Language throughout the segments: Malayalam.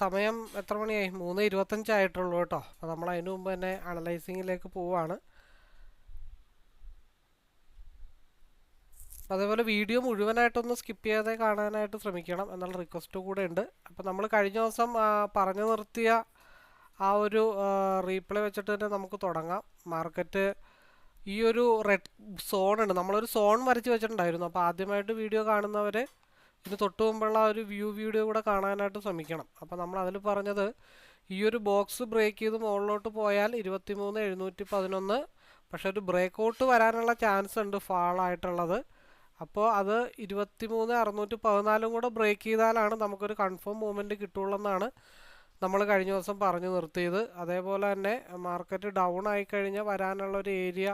സമയം എത്ര മണിയായി? മൂന്ന് ഇരുപത്തഞ്ചായിട്ടുള്ളൂ കേട്ടോ. അപ്പോൾ നമ്മൾ അതിനു മുമ്പ് തന്നെ അനലൈസിങ്ങിലേക്ക് പോവാണ്. അതേപോലെ വീഡിയോ മുഴുവനായിട്ടൊന്ന് സ്കിപ്പ് ചെയ്യാതെ കാണാനായിട്ട് ശ്രമിക്കണം എന്നുള്ള റിക്വസ്റ്റ് കൂടെ ഉണ്ട്. അപ്പോൾ നമ്മൾ കഴിഞ്ഞ ദിവസം പറഞ്ഞു നിർത്തിയ ആ ഒരു റീപ്ലേ വെച്ചിട്ട് തന്നെ നമുക്ക് തുടങ്ങാം. മാർക്കറ്റ് ഈ ഒരു റെഡ് സോൺ ഉണ്ട് നമ്മളൊരു സോൺ വരച്ച് വെച്ചിട്ടുണ്ടായിരുന്നു. അപ്പോൾ ആദ്യമായിട്ട് വീഡിയോ കാണുന്നവർ ഇതിന് തൊട്ട് മുമ്പുള്ള ഒരു വ്യൂ വീഡിയോ കൂടെ കാണാനായിട്ട് ശ്രമിക്കണം. അപ്പോൾ നമ്മൾ അതിൽ പറഞ്ഞത് ഈ ഒരു ബോക്സ് ബ്രേക്ക് ചെയ്ത് മുകളിലോട്ട് പോയാൽ ഇരുപത്തി മൂന്ന് എഴുന്നൂറ്റി പതിനൊന്ന് പക്ഷെ ഒരു ബ്രേക്ക് ഔട്ട് വരാനുള്ള ചാൻസ് ഉണ്ട് ഫാളായിട്ടുള്ളത് അപ്പോൾ അത് ഇരുപത്തി മൂന്ന് അറുന്നൂറ്റി പതിനാലും കൂടെ ബ്രേക്ക് ചെയ്താലാണ് നമുക്കൊരു കൺഫേം മൂവ്മെന്റ് കിട്ടുള്ളൂ എന്നാണ് നമ്മൾ കഴിഞ്ഞ ദിവസം പറഞ്ഞു നിർത്തിയത്. അതേപോലെ തന്നെ മാർക്കറ്റ് ഡൗൺ ആയി കഴിഞ്ഞാൽ വരാനുള്ള ഒരു ഏരിയ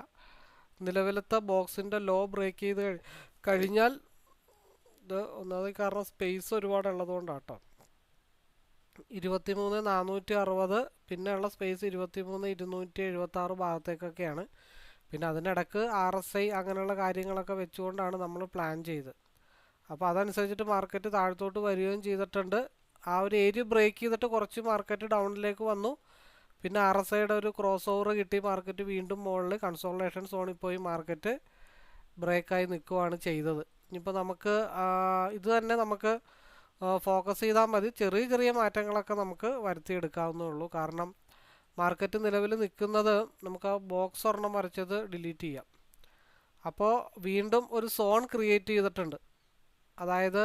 നിലവിലത്തെ ബോക്സിന്റെ ലോ ബ്രേക്ക് ചെയ്ത് കഴിഞ്ഞാൽ ഇത് ഒന്നാമത് കാരണം സ്പേസ് ഒരുപാട് ഇരുപത്തി മൂന്ന് നാനൂറ്റി അറുപത് പിന്നെ ഉള്ള സ്പേസ് ഇരുപത്തി മൂന്ന് ഇരുന്നൂറ്റി എഴുപത്തി ആറ് ഭാഗത്തേക്കൊക്കെയാണ്. പിന്നെ അതിനിടക്ക് ആർ എസ് ഐ അങ്ങനെയുള്ള കാര്യങ്ങളൊക്കെ വെച്ചുകൊണ്ടാണ് നമ്മൾ പ്ലാൻ ചെയ്ത് അപ്പോൾ അതനുസരിച്ചിട്ട് മാർക്കറ്റ് താഴത്തോട്ട് വരികയും ചെയ്തിട്ടുണ്ട്. ആ ഒരു ഏരിയ ബ്രേക്ക് ചെയ്തിട്ട് കുറച്ച് മാർക്കറ്റ് ഡൗണിലേക്ക് വന്നു. പിന്നെ ആർ എസ് ഐയുടെ ഒരു ക്രോസ് ഓവർ കിട്ടി. മാർക്കറ്റ് വീണ്ടും മുകളിൽ കൺസോൾട്ടേഷൻ സോണിൽ പോയി മാർക്കറ്റ് ബ്രേക്കായി നിൽക്കുകയാണ് ചെയ്തത്. ഇനിയിപ്പോൾ നമുക്ക് ഇത് തന്നെ നമുക്ക് ഫോക്കസ് ചെയ്താൽ മതി. ചെറിയ ചെറിയ മാറ്റങ്ങളൊക്കെ നമുക്ക് വരുത്തിയെടുക്കാവുന്നേ ഉള്ളൂ കാരണം മാർക്കറ്റ് നിലവിൽ നിൽക്കുന്നത് നമുക്ക് ആ ബോക്സ് ഒരെണ്ണം വരച്ചത് ഡിലീറ്റ് ചെയ്യാം. അപ്പോൾ വീണ്ടും ഒരു സോൺ ക്രിയേറ്റ് ചെയ്തിട്ടുണ്ട്. അതായത്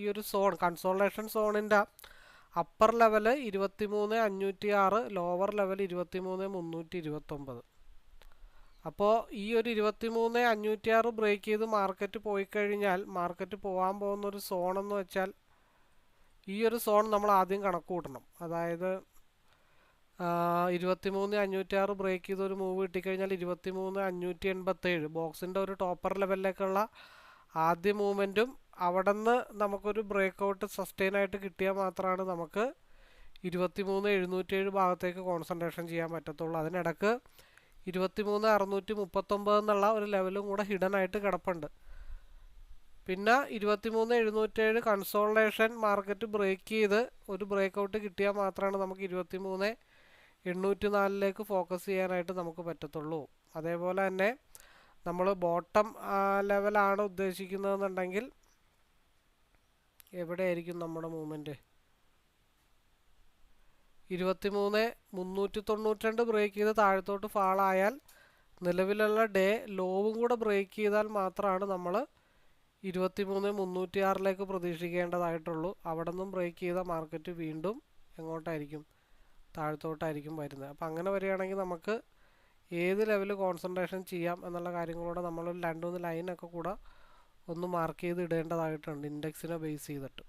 ഈ ഒരു സോൺ കൺസോൾട്ടേഷൻ സോണിന്റെ അപ്പർ ലെവൽ ഇരുപത്തി മൂന്ന് അഞ്ഞൂറ്റി ആറ് ലോവർ ലെവൽ ഇരുപത്തി മൂന്ന് മുന്നൂറ്റി ഇരുപത്തൊമ്പത്. അപ്പോൾ ഈ ഒരു ഇരുപത്തി മൂന്ന് അഞ്ഞൂറ്റി ആറ് ബ്രേക്ക് ചെയ്ത് മാർക്കറ്റ് പോയി കഴിഞ്ഞാൽ മാർക്കറ്റ് പോകാൻ പോകുന്ന ഒരു സോൺ എന്ന് വെച്ചാൽ ഈ ഒരു സോൺ നമ്മൾ ആദ്യം കണക്ക് കൂട്ടണം. അതായത് ഇരുപത്തി മൂന്ന് അഞ്ഞൂറ്റി ആറ് ബ്രേക്ക് ചെയ്ത് ഒരു മൂവ് കിട്ടിക്കഴിഞ്ഞാൽ ഇരുപത്തി മൂന്ന് അഞ്ഞൂറ്റി എൺപത്തേഴ് ബോക്സിന്റെ ഒരു ടോപ്പർ ലെവലിലേക്കുള്ള ആദ്യ മൂവ്മെന്റും അവിടെ നിന്ന് നമുക്കൊരു ബ്രേക്ക് ഔട്ട് സസ്റ്റെയിൻ ആയിട്ട് കിട്ടിയാൽ മാത്രമാണ് നമുക്ക് ഇരുപത്തി മൂന്ന് എഴുന്നൂറ്റേഴ് ഭാഗത്തേക്ക് കോൺസെൻട്രേഷൻ ചെയ്യാൻ പറ്റത്തുള്ളൂ. അതിനിടക്ക് ഇരുപത്തി മൂന്ന് അറുന്നൂറ്റി മുപ്പത്തൊമ്പത് എന്നുള്ള ഒരു ലെവലും കൂടെ ഹിഡൻ ആയിട്ട് കിടപ്പുണ്ട്. പിന്നെ ഇരുപത്തിമൂന്ന് എഴുന്നൂറ്റേഴ് കൺസോൾട്ടേഷൻ മാർക്കറ്റ് ബ്രേക്ക് ചെയ്ത് ഒരു ബ്രേക്ക് ഔട്ട് കിട്ടിയാൽ മാത്രമാണ് നമുക്ക് ഇരുപത്തിമൂന്ന് എണ്ണൂറ്റി നാലിലേക്ക് ഫോക്കസ് ചെയ്യാനായിട്ട് നമുക്ക് പറ്റത്തുള്ളൂ. അതേപോലെ തന്നെ നമ്മൾ ബോട്ടം ലെവലാണ് ഉദ്ദേശിക്കുന്നതെന്നുണ്ടെങ്കിൽ എവിടെയായിരിക്കും നമ്മുടെ മൂവ്മെന്റ് ഇരുപത്തിമൂന്ന് മുന്നൂറ്റി തൊണ്ണൂറ്റിരണ്ട് ബ്രേക്ക് ചെയ്ത് താഴത്തോട്ട് ഫാളായാൽ നിലവിലുള്ള ഡേ ലോവും കൂടെ ബ്രേക്ക് ചെയ്താൽ മാത്രമാണ് നമ്മൾ ഇരുപത്തി മൂന്ന് മുന്നൂറ്റി ആറിലേക്ക് പ്രതീക്ഷിക്കേണ്ടതായിട്ടുള്ളൂ. അവിടെ നിന്നും ബ്രേക്ക് ചെയ്ത മാർക്കറ്റ് വീണ്ടും എങ്ങോട്ടായിരിക്കും? താഴത്തോട്ടായിരിക്കും വരുന്നത്. അപ്പം അങ്ങനെ വരികയാണെങ്കിൽ നമുക്ക് ഏത് ലെവൽ കോൺസെൻട്രേഷൻ ചെയ്യാം എന്നുള്ള കാര്യങ്ങളോടെ നമ്മൾ രണ്ട് മൂന്ന് ലൈനൊക്കെ കൂടെ ഒന്ന് മാർക്ക് ചെയ്ത് ഇടേണ്ടതായിട്ടുണ്ട്. ഇൻഡെക്സിനെ ബേസ് ചെയ്തിട്ട്.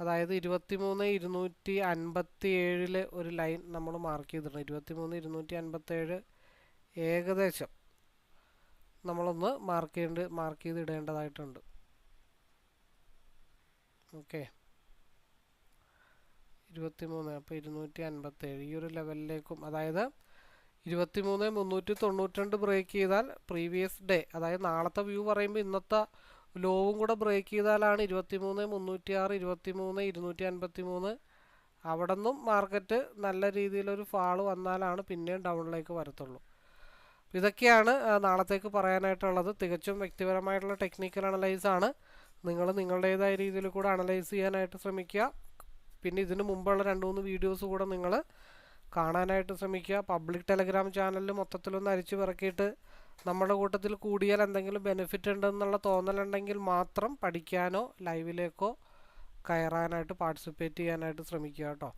അതായത് ഇരുപത്തിമൂന്ന് ഇരുന്നൂറ്റി അൻപത്തി ഏഴിൽ ഒരു ലൈൻ നമ്മൾ മാർക്ക് ചെയ്തിട്ടുണ്ട്. ഇരുപത്തിമൂന്ന് ഇരുന്നൂറ്റി അൻപത്തി ഏഴ് ഏകദേശം നമ്മളൊന്ന് മാർക്ക് ചെയ്യേണ്ട മാർക്ക് ചെയ്ത് ഇടേണ്ടതായിട്ടുണ്ട് ഓക്കെ ഇരുപത്തിമൂന്ന് അപ്പോൾ ഇരുന്നൂറ്റി അൻപത്തി ഏഴ് ഈ ഒരു ലെവലിലേക്കും അതായത് ഇരുപത്തിമൂന്ന് മുന്നൂറ്റി തൊണ്ണൂറ്റി രണ്ട് ബ്രേക്ക് ചെയ്താൽ പ്രീവിയസ് ഡേ അതായത് നാളത്തെ വ്യൂ പറയുമ്പോൾ ഇന്നത്തെ ലോവും കൂടെ ബ്രേക്ക് ചെയ്താലാണ് ഇരുപത്തിമൂന്ന് മുന്നൂറ്റി ആറ് ഇരുപത്തിമൂന്ന് ഇരുന്നൂറ്റി അൻപത്തി മൂന്ന് അവിടെ നിന്നും മാർക്കറ്റ് നല്ല രീതിയിലൊരു ഫാൾ വന്നാലാണ് പിന്നെയും ഡൗണിലേക്ക് വരത്തുള്ളൂ. ഇതൊക്കെയാണ് നാളത്തേക്ക് പറയാനായിട്ടുള്ളത്. തികച്ചും വ്യക്തിപരമായിട്ടുള്ള ടെക്നിക്കൽ അനലൈസ് ആണ്. നിങ്ങൾ നിങ്ങളുടേതായ രീതിയിൽ കൂടെ അനലൈസ് ചെയ്യാനായിട്ട് ശ്രമിക്കുക. പിന്നെ ഇതിനു മുമ്പുള്ള രണ്ട് മൂന്ന് വീഡിയോസ് കൂടെ നിങ്ങൾ കാണാനായിട്ട് ശ്രമിക്കുക. പബ്ലിക് ടെലഗ്രാം ചാനലിൽ മൊത്തത്തിലൊന്ന് അരിച്ചു പിറക്കിയിട്ട് നമ്മുടെ കൂട്ടത്തിൽ കൂടിയാൽ എന്തെങ്കിലും ബെനിഫിറ്റ് ഉണ്ടെന്നുള്ള തോന്നലുണ്ടെങ്കിൽ മാത്രം പഠിക്കാനോ ലൈവിലേക്കോ കയറാനായിട്ട് പാർട്ടിസിപ്പേറ്റ് ചെയ്യാനായിട്ട് ശ്രമിക്കുക കേട്ടോ.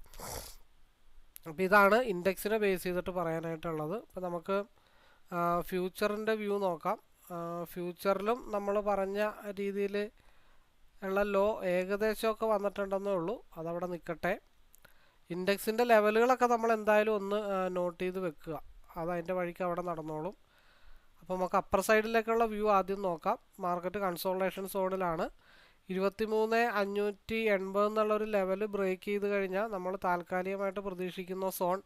അപ്പോൾ ഇതാണ് ഇൻഡെക്സിനെ ബേസ് ചെയ്തിട്ട് പറയാനായിട്ടുള്ളത്. അപ്പോൾ നമുക്ക് ഫ്യൂച്ചറിന്റെ വ്യൂ നോക്കാം. ഫ്യൂച്ചറിലും നമ്മൾ പറഞ്ഞ രീതിയിൽ ഉള്ള ലോ ഏകദേശമൊക്കെ വന്നിട്ടുണ്ടെന്നേ ഉള്ളൂ. അതവിടെ നിൽക്കട്ടെ ഇൻഡെക്സിന്റെ ലെവലുകളൊക്കെ നമ്മൾ എന്തായാലും ഒന്ന് നോട്ട് ചെയ്ത് വെക്കുക. അത് അതിന്റെ വഴിക്ക് അവിടെ നടന്നോളും. അപ്പോൾ നമുക്ക് അപ്പർ സൈഡിലേക്കുള്ള വ്യൂ ആദ്യം നോക്കാം. മാർക്കറ്റ് കൺസോൾട്ടേഷൻ സോണിലാണ് ഇരുപത്തിമൂന്ന് അഞ്ഞൂറ്റി എൺപത് എന്നുള്ളൊരു ലെവൽ ബ്രേക്ക് ചെയ്ത് കഴിഞ്ഞാൽ നമ്മൾ താൽക്കാലികമായിട്ട് പ്രതീക്ഷിക്കുന്ന സോൺ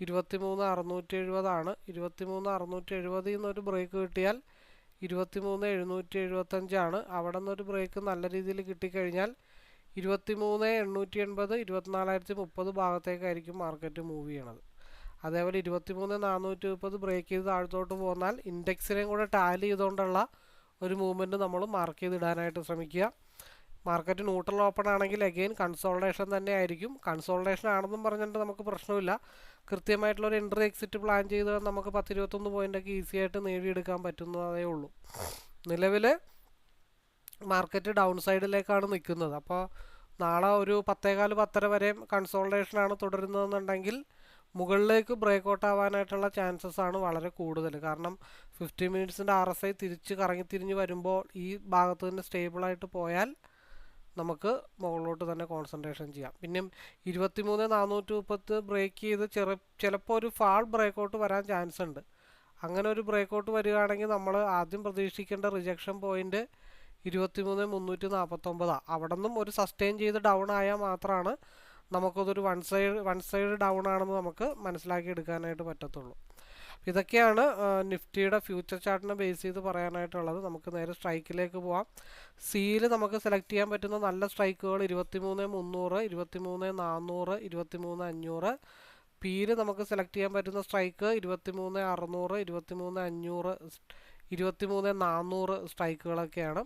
ഇരുപത്തിമൂന്ന് അറുന്നൂറ്റി എഴുപതാണ് ഇരുപത്തിമൂന്ന് അറുന്നൂറ്റി എഴുപതിൽ നിന്നൊരു ബ്രേക്ക് കിട്ടിയാൽ ഇരുപത്തിമൂന്ന് എഴുന്നൂറ്റി എഴുപത്തഞ്ചാണ് അവിടെ നിന്നൊരു ബ്രേക്ക് നല്ല രീതിയിൽ കിട്ടിക്കഴിഞ്ഞാൽ ഇരുപത്തിമൂന്ന് എണ്ണൂറ്റി എൺപത് ഇരുപത്തിനാലായിരത്തി മുപ്പത് ഭാഗത്തേക്കായിരിക്കും മാർക്കറ്റ് മൂവ് ചെയ്യണത്. അതേപോലെ ഇരുപത്തിമൂന്ന് നാനൂറ്റി മുപ്പത് ബ്രേക്ക് ചെയ്ത് താഴത്തോട്ട് പോന്നാൽ ഇൻഡെക്സിനെയും കൂടെ ടാലി ചെയ്തുകൊണ്ടുള്ള ഒരു മൂവ്മെന്റ് നമ്മൾ മാർക്ക് ചെയ്തിടാനായിട്ട് ശ്രമിക്കുക. മാർക്കറ്റ് ന്യൂട്രൽ ഓപ്പൺ ആണെങ്കിൽ അഗെയിൻ കൺസോൾട്ടേഷൻ തന്നെ ആയിരിക്കും. കൺസോൾട്ടേഷൻ ആണെന്നും പറഞ്ഞിട്ട് നമുക്ക് പ്രശ്നമില്ല. കൃത്യമായിട്ടുള്ള ഒരു എൻട്രി എക്സിറ്റ് പ്ലാൻ ചെയ്ത് നമുക്ക് പത്തിരുപത്തൊന്ന് പോയിന്റൊക്കെ ഈസി ആയിട്ട് നേടിയെടുക്കാൻ പറ്റുന്നതേ ഉള്ളൂ. നിലവിൽ മാർക്കറ്റ് ഡൗൺ സൈഡിലേക്കാണ് നിൽക്കുന്നത്. അപ്പോൾ നാളെ ഒരു പത്തേകാൽ പത്തര വരെയും കൺസോൾട്ടേഷനാണ് തുടരുന്നതെന്നുണ്ടെങ്കിൽ മുകളിലേക്ക് ബ്രേക്ക് ഔട്ട് ആവാനായിട്ടുള്ള ചാൻസസ് ആണ് വളരെ കൂടുതൽ. കാരണം ഫിഫ്റ്റി മിനിറ്റ്സിന്റെ ആർ എസ് ഐ തിരിച്ച് കറങ്ങി തിരിഞ്ഞ് വരുമ്പോൾ ഈ ഭാഗത്ത് തന്നെ സ്റ്റേബിളായിട്ട് പോയാൽ നമുക്ക് മുകളിലോട്ട് തന്നെ കോൺസെൻട്രേഷൻ ചെയ്യാം. പിന്നെ ഇരുപത്തിമൂന്ന് നാനൂറ്റി മുപ്പത്ത് ബ്രേക്ക് ചെയ്ത് ചെറു ചിലപ്പോൾ ഒരു ഫാൾ ബ്രേക്ക് ഔട്ട് വരാൻ ചാൻസ് ഉണ്ട്. അങ്ങനെ ഒരു ബ്രേക്ക് ഔട്ട് വരികയാണെങ്കിൽ നമ്മൾ ആദ്യം പ്രതീക്ഷിക്കേണ്ട റിജക്ഷൻ പോയിന്റ് ഇരുപത്തിമൂന്ന് മുന്നൂറ്റി നാൽപ്പത്തൊമ്പതാണ് അവിടെ നിന്നും ഒരു സസ്റ്റെയിൻ ചെയ്ത് ഡൗൺ ആയാൽ മാത്രമാണ് നമുക്കതൊരു one side one side down ആണെന്ന് നമുക്ക് മനസ്സിലാക്കി എടുക്കാനായിട്ട് പറ്റത്തുള്ളൂ. ഇതൊക്കെയാണ് നിഫ്റ്റിയുടെ ഫ്യൂച്ചർ ചാർട്ടിനെ ബേസ് ചെയ്ത് പറയാനായിട്ടുള്ളത്. നമുക്ക് നേരെ സ്ട്രൈക്കിലേക്ക് പോവാം. സിയിൽ നമുക്ക് സെലക്ട് ചെയ്യാൻ പറ്റുന്ന നല്ല സ്ട്രൈക്കുകൾ ഇരുപത്തിമൂന്ന് മുന്നൂറ് ഇരുപത്തിമൂന്ന് നാനൂറ് ഇരുപത്തിമൂന്ന് അഞ്ഞൂറ്. പിയിൽ നമുക്ക് സെലക്ട് ചെയ്യാൻ പറ്റുന്ന സ്ട്രൈക്ക് ഇരുപത്തിമൂന്ന് അറുന്നൂറ് ഇരുപത്തിമൂന്ന് അഞ്ഞൂറ് ഇരുപത്തിമൂന്ന് നാന്നൂറ് സ്ട്രൈക്കുകളൊക്കെയാണ്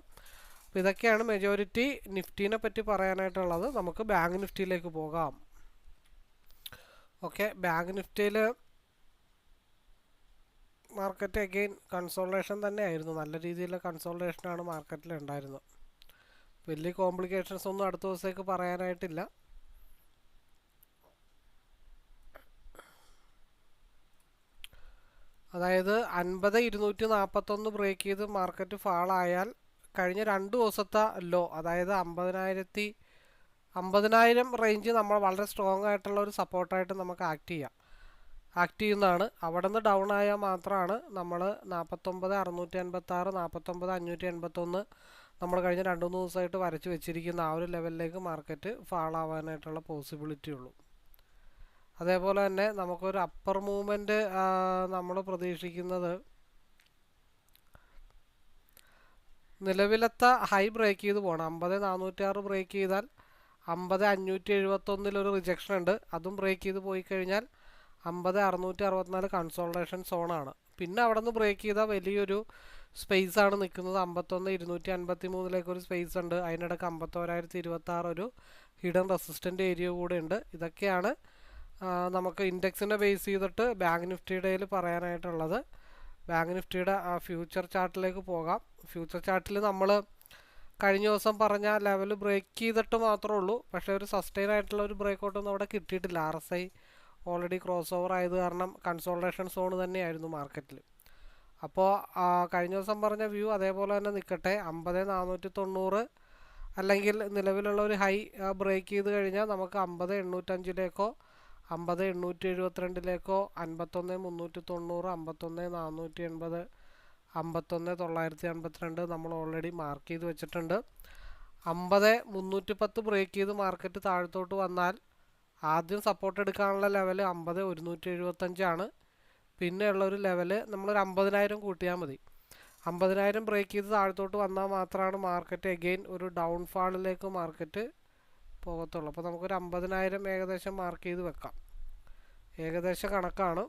അപ്പോൾ ഇതൊക്കെയാണ് മെജോറിറ്റി നിഫ്റ്റീനെ പറ്റി പറയാനായിട്ടുള്ളത്. നമുക്ക് ബാങ്ക് നിഫ്റ്റിയിലേക്ക് പോകാം. ഓക്കെ ബാങ്ക് നിഫ്റ്റിയിൽ മാർക്കറ്റ് അഗെയിൻ കൺസോൾട്ടേഷൻ തന്നെ ആയിരുന്നു നല്ല രീതിയിലുള്ള കൺസോൾട്ടേഷനാണ് മാർക്കറ്റിൽ ഉണ്ടായിരുന്നത്. വലിയ കോംപ്ലിക്കേഷൻസ് ഒന്നും അടുത്ത ദിവസത്തേക്ക് പറയാനായിട്ടില്ല. അതായത് അൻപത് ഇരുന്നൂറ്റി നാൽപ്പത്തൊന്ന് ബ്രേക്ക് ചെയ്ത് മാർക്കറ്റ് ഫാളായാൽ കഴിഞ്ഞ രണ്ട് ദിവസത്തെ ലോ അതായത് അമ്പതിനായിരത്തി അമ്പതിനായിരം റേഞ്ച് നമ്മൾ വളരെ സ്ട്രോങ് ആയിട്ടുള്ള ഒരു സപ്പോർട്ടായിട്ട് നമുക്ക് ആക്ട് ചെയ്യാം. ആക്ട് ചെയ്യുന്നതാണ്. അവിടെ നിന്ന് ഡൗൺ ആയാൽ മാത്രമാണ് നമ്മൾ നാൽപ്പത്തൊമ്പത് അറുന്നൂറ്റി എൺപത്തി ആറ് നാൽപ്പത്തൊമ്പത് അഞ്ഞൂറ്റി എൺപത്തൊന്ന് നമ്മൾ കഴിഞ്ഞ രണ്ട് മൂന്ന് ദിവസമായിട്ട് വരച്ച് വെച്ചിരിക്കുന്ന ആ ഒരു ലെവലിലേക്ക് മാർക്കറ്റ് ഫാൾ ആവാനായിട്ടുള്ള പോസിബിലിറ്റി ഉള്ളൂ. അതേപോലെ തന്നെ നമുക്കൊരു അപ്പർ മൂവ്മെന്റ് നമ്മൾ പ്രതീക്ഷിക്കുന്നത് നിലവിലത്തെ ഹൈ ബ്രേക്ക് ചെയ്ത് പോകണം അമ്പത് നാനൂറ്റി ആറ് ബ്രേക്ക് ചെയ്താൽ അമ്പത് അഞ്ഞൂറ്റി എഴുപത്തൊന്നിലൊരു റിജക്ഷൻ ഉണ്ട്. അതും ബ്രേക്ക് ചെയ്ത് പോയി കഴിഞ്ഞാൽ അമ്പത് അറുന്നൂറ്റി അറുപത്തിനാല് കൺസോൾട്ടേഷൻ സോണാണ് പിന്നെ അവിടെ നിന്ന് ബ്രേക്ക് ചെയ്താൽ വലിയൊരു സ്പേസ് ആണ് നിൽക്കുന്നത്. അമ്പത്തൊന്ന് ഇരുന്നൂറ്റി അൻപത്തി മൂന്നിലേക്ക് ഒരു സ്പേസ് ഉണ്ട്. അതിനിടയ്ക്ക് അമ്പത്തോരായിരത്തി ഇരുപത്തി ആറ് ഒരു ഹിഡൻ റെസിസ്റ്റന്റ് ഏരിയ കൂടെ ഉണ്ട്. ഇതൊക്കെയാണ് നമുക്ക് ഇൻഡെക്സിനെ ബേസ് ചെയ്തിട്ട് ബാങ്ക് നിഫ്റ്റിയുടെ പറയാനായിട്ടുള്ളത്. ബാങ്ക് നിഫ്റ്റിയുടെ ഫ്യൂച്ചർ ചാർട്ടിലേക്ക് പോകാം. ഫ്യൂച്ചർ ചാർട്ടിൽ നമ്മൾ കഴിഞ്ഞ ദിവസം പറഞ്ഞ ലെവൽ ബ്രേക്ക് ചെയ്തിട്ട് മാത്രമേ ഉള്ളൂ. പക്ഷേ ഒരു സസ്റ്റൈൻ ആയിട്ടുള്ള ഒരു ബ്രേക്ക് ഔട്ടൊന്നും അവിടെ കിട്ടിയിട്ടില്ല. R S I already cross over ആയത് കാരണം കൺസോൾട്ടേഷൻ സോൺ തന്നെയായിരുന്നു മാർക്കറ്റിൽ അപ്പോൾ കഴിഞ്ഞ ദിവസം പറഞ്ഞ വ്യൂ അതേപോലെ തന്നെ നിൽക്കട്ടെ അമ്പത് നാനൂറ്റി തൊണ്ണൂറ് അല്ലെങ്കിൽ നിലവിലുള്ള ഒരു ഹൈ ബ്രേക്ക് ചെയ്ത് കഴിഞ്ഞാൽ നമുക്ക് അമ്പത് എണ്ണൂറ്റഞ്ചിലേക്കോ അമ്പത് എണ്ണൂറ്റി എഴുപത്തിരണ്ടിലേക്കോ അൻപത്തൊന്ന് മുന്നൂറ്റി തൊണ്ണൂറ് അമ്പത്തൊന്ന് നാനൂറ്റി എൺപത് അമ്പത്തൊന്ന് തൊള്ളായിരത്തി അൻപത്തിരണ്ട് നമ്മൾ ഓൾറെഡി മാർക്ക് ചെയ്ത് വെച്ചിട്ടുണ്ട്. അമ്പത് മുന്നൂറ്റി പത്ത് ബ്രേക്ക് ചെയ്ത് മാർക്കറ്റ് താഴത്തോട്ട് വന്നാൽ ആദ്യം സപ്പോർട്ട് എടുക്കാനുള്ള ലെവൽ അമ്പത് ഒരുന്നൂറ്റി എഴുപത്തഞ്ചാണ് പിന്നെ ഉള്ളൊരു ലെവൽ നമ്മളൊരു അമ്പതിനായിരം കൂട്ടിയാൽ മതി. അമ്പതിനായിരം ബ്രേക്ക് ചെയ്ത് താഴത്തോട്ട് വന്നാൽ മാത്രമാണ് മാർക്കറ്റ് എഗെയിൻ ഒരു ഡൗൺഫാളിലേക്ക് മാർക്കറ്റ് പോകത്തുള്ളൂ. അപ്പോൾ നമുക്കൊരു അമ്പതിനായിരം ഏകദേശം മാർക്ക് ചെയ്ത് വെക്കാം. ഏകദേശ കണക്കാണ്.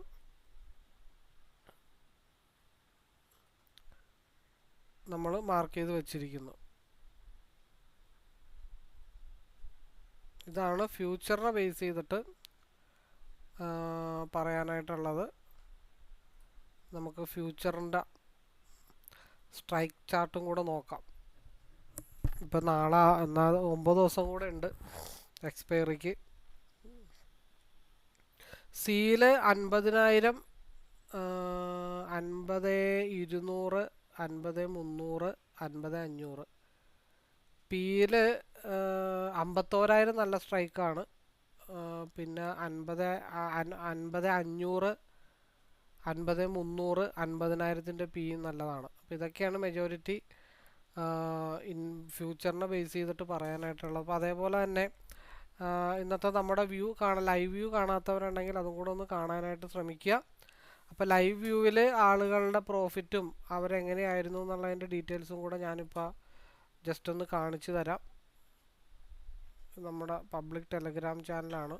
നമ്മൾ മാർക്ക് ചെയ്ത് വെച്ചിരിക്കുന്നു. ഇതാണ് ഫ്യൂച്ചറിനെ ബേസ് ചെയ്തിട്ട് പറയാനായിട്ടുള്ളത്. നമുക്ക് ഫ്യൂച്ചറിന്റെ സ്ട്രൈക്ക് ചാർട്ടും കൂടെ നോക്കാം. ഇപ്പം നാളെ എന്നാൽ ഒമ്പത് ദിവസം കൂടെ ഉണ്ട് എക്സ്പയറിക്ക്. സീൽ അൻപതിനായിരം അൻപത് ഇരുന്നൂറ് അൻപത് മുന്നൂറ് അൻപത് അഞ്ഞൂറ്. പീൽ അമ്പത്തോരായിരം നല്ല സ്ട്രൈക്കാണ്. പിന്നെ അൻപത് അൻപത് അഞ്ഞൂറ് അൻപത് മുന്നൂറ് അൻപതിനായിരത്തിന്റെ പി നല്ലതാണ്. അപ്പോൾ ഇതൊക്കെയാണ് മെജോറിറ്റി ഇൻ ഫ്യൂച്ചറിനെ ബേസ് ചെയ്തിട്ട് പറയാനായിട്ടുള്ളത് അപ്പോൾ അതേപോലെ തന്നെ ഇന്നത്തെ നമ്മുടെ വ്യൂ കാണാൻ ലൈവ് വ്യൂ കാണാത്തവരുണ്ടെങ്കിൽ അതും കൂടെ ഒന്ന് കാണാനായിട്ട് ശ്രമിക്കുക. അപ്പോൾ ലൈവ് വ്യൂവിൽ ആളുകളുടെ പ്രോഫിറ്റും അവരെങ്ങനെയായിരുന്നു എന്നുള്ളതിന്റെ ഡീറ്റെയിൽസും കൂടെ ഞാനിപ്പോൾ ജസ്റ്റ് ഒന്ന് കാണിച്ചു തരാം. നമ്മുടെ പബ്ലിക് ടെലഗ്രാം ചാനലാണ്.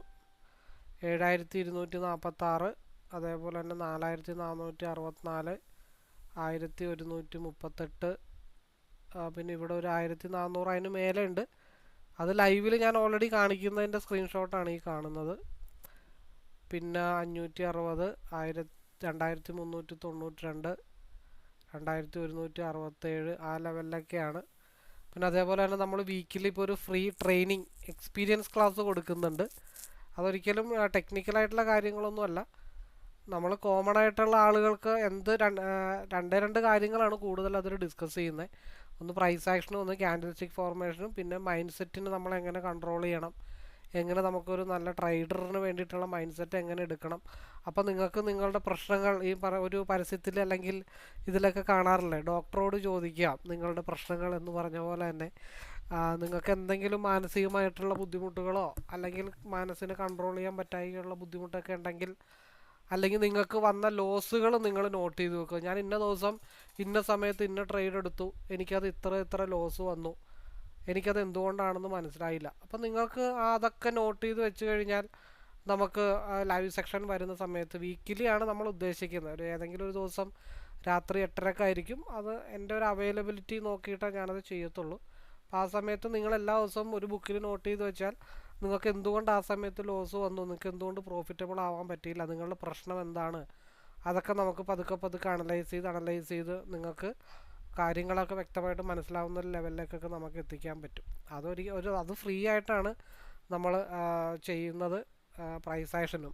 ഏഴായിരത്തി ഇരുന്നൂറ്റി നാൽപ്പത്താറ് അതേപോലെ തന്നെ നാലായിരത്തി നാനൂറ്റി അറുപത്തിനാല് ആയിരത്തി ഒരുന്നൂറ്റി മുപ്പത്തെട്ട് പിന്നെ ഇവിടെ ഒരു ആയിരത്തി നാനൂറ് അതിന് മേലെ ഉണ്ട്. അത് ലൈവിൽ ഞാൻ ഓൾറെഡി കാണിക്കുന്നതിന്റെ സ്ക്രീൻഷോട്ടാണ് ഈ കാണുന്നത്. പിന്നെ അഞ്ഞൂറ്റി അറുപത് ആയിരത്തി രണ്ടായിരത്തി മുന്നൂറ്റി തൊണ്ണൂറ്റി രണ്ട് രണ്ടായിരത്തി ഒരുന്നൂറ്റി അറുപത്തേഴ് ആ ലെവലിലൊക്കെയാണ് പിന്നെ അതേപോലെ തന്നെ നമ്മൾ വീക്കിലി ഇപ്പോൾ ഒരു ഫ്രീ ട്രെയിനിങ് എക്സ്പീരിയൻസ് ക്ലാസ് കൊടുക്കുന്നുണ്ട്. അതൊരിക്കലും ടെക്നിക്കലായിട്ടുള്ള കാര്യങ്ങളൊന്നുമല്ല നമ്മൾ കോമൺ ആയിട്ടുള്ള ആളുകൾക്ക് എന്ത് രണ്ട് രണ്ട് കാര്യങ്ങളാണ് കൂടുതൽ അതിൽ ഡിസ്കസ് ചെയ്യുന്നത് ഒന്ന് പ്രൈസ് ആക്ഷനും ഒന്ന് ക്യാൻഡിൽസ്റ്റിക് ഫോർമേഷനും പിന്നെ മൈൻഡ് സെറ്റിന് നമ്മൾ എങ്ങനെ കൺട്രോൾ ചെയ്യണം. എങ്ങനെ നമുക്കൊരു നല്ല ട്രേഡറിന് വേണ്ടിയിട്ടുള്ള മൈൻഡ് സെറ്റ് എങ്ങനെ എടുക്കണം. അപ്പോൾ നിങ്ങൾക്ക് നിങ്ങളുടെ പ്രശ്നങ്ങൾ ഈ പറ ഒരു പരസ്യത്തിൽ അല്ലെങ്കിൽ ഇതിലൊക്കെ കാണാറില്ലേ? ഡോക്ടറോട് ചോദിക്കുക നിങ്ങളുടെ പ്രശ്നങ്ങൾ എന്ന് പറഞ്ഞ പോലെ തന്നെ. നിങ്ങൾക്ക് എന്തെങ്കിലും മാനസികമായിട്ടുള്ള ബുദ്ധിമുട്ടുകളോ അല്ലെങ്കിൽ മനസ്സിനെ കൺട്രോൾ ചെയ്യാൻ പറ്റാതെയുള്ള ബുദ്ധിമുട്ടൊക്കെ ഉണ്ടെങ്കിൽ അല്ലെങ്കിൽ നിങ്ങൾക്ക് വന്ന ലോസുകൾ നിങ്ങൾ നോട്ട് ചെയ്ത് വെക്കുക. ഞാൻ ഇന്ന ദിവസം ഇന്ന സമയത്ത് ഇന്ന ട്രേഡ് എടുത്തു. എനിക്കത് ഇത്ര ഇത്ര ലോസ് വന്നു. എനിക്കത് എന്തുകൊണ്ടാണെന്ന് മനസ്സിലായില്ല. അപ്പം നിങ്ങൾക്ക് അതൊക്കെ നോട്ട് ചെയ്ത് വെച്ച് കഴിഞ്ഞാൽ നമുക്ക് ലൈവ് സെക്ഷൻ വരുന്ന സമയത്ത് വീക്കിലി ആണ് നമ്മൾ ഉദ്ദേശിക്കുന്നത്. ഒരു ഏതെങ്കിലും ഒരു ദിവസം രാത്രി എട്ടരക്ക് ആയിരിക്കും. അത് എന്റെ ഒരു അവൈലബിലിറ്റി നോക്കിയിട്ടേ ഞാനത് ചെയ്യത്തുള്ളൂ. അപ്പോൾ ആ സമയത്ത് നിങ്ങൾ എല്ലാ ദിവസവും ഒരു ബുക്കിൽ നോട്ട് ചെയ്ത് വെച്ചാൽ നിങ്ങൾക്ക് എന്തുകൊണ്ട് ആ സമയത്ത് ലോസ് വന്നു? നിങ്ങൾക്ക് എന്തുകൊണ്ട് പ്രോഫിറ്റബിൾ ആവാൻ പറ്റിയില്ല? നിങ്ങളുടെ പ്രശ്നം എന്താണ്? അതൊക്കെ നമുക്ക് പതുക്കെ പതുക്കെ അനലൈസ് ചെയ്ത് അനലൈസ് ചെയ്ത് നിങ്ങൾക്ക് കാര്യങ്ങളൊക്കെ വ്യക്തമായിട്ട് മനസ്സിലാവുന്ന ഒരു ലെവലിലേക്കൊക്കെ നമുക്ക് എത്തിക്കാൻ പറ്റും. അതൊരു ഒരു അത് ഫ്രീ ആയിട്ടാണ് നമ്മൾ ചെയ്യുന്നത് പ്രൈസ് ആക്ഷനും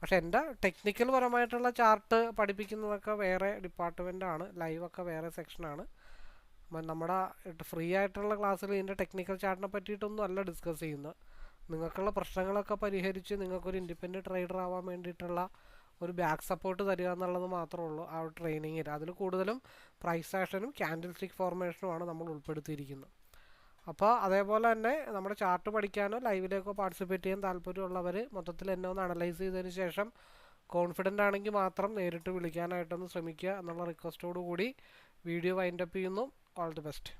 പക്ഷേ എന്റെ ടെക്നിക്കൽ പരമായിട്ടുള്ള ചാർട്ട് പഠിപ്പിക്കുന്നതൊക്കെ വേറെ ഡിപ്പാർട്ട്മെന്റാണ് ലൈവൊക്കെ വേറെ സെക്ഷനാണ് നമ്മുടെ ഫ്രീ ആയിട്ടുള്ള ക്ലാസ്സിൽ ഇതിന്റെ ടെക്നിക്കൽ ചാർട്ടിനെ പറ്റിയിട്ടൊന്നും അല്ല ഡിസ്കസ് ചെയ്യുന്നത്. നിങ്ങൾക്കുള്ള പ്രശ്നങ്ങളൊക്കെ പരിഹരിച്ച് നിങ്ങൾക്കൊരു ഇൻഡിപെൻഡന്റ് ട്രേഡർ ആവാൻ വേണ്ടിയിട്ടുള്ള ഒരു ബാക്ക് സപ്പോർട്ട് തരിക എന്നുള്ളത് മാത്രമേ ഉള്ളൂ ആ ട്രെയിനിങ്ങിൽ അതിൽ കൂടുതലും പ്രൈസ് ആക്ഷനും ക്യാൻഡിൽ സ്റ്റിക്ക് ഫോർമേഷനുമാണ് നമ്മൾ ഉൾപ്പെടുത്തിയിരിക്കുന്നത്. അപ്പോൾ അതേപോലെ തന്നെ നമ്മുടെ ചാർട്ട് പഠിക്കാനോ ലൈവിലേക്കോ പാർട്ടിസിപ്പേറ്റ് ചെയ്യാൻ താല്പര്യമുള്ളവർ മൊത്തത്തിൽ എന്നെ ഒന്ന് അനലൈസ് ചെയ്തതിന് ശേഷം കോൺഫിഡന്റ് ആണെങ്കിൽ മാത്രം നേരിട്ട് വിളിക്കാനായിട്ടൊന്ന് ശ്രമിക്കുക എന്നുള്ള റിക്വസ്റ്റോടു കൂടി വീഡിയോ വൈൻഡപ്പ് ചെയ്യുന്നു. All the best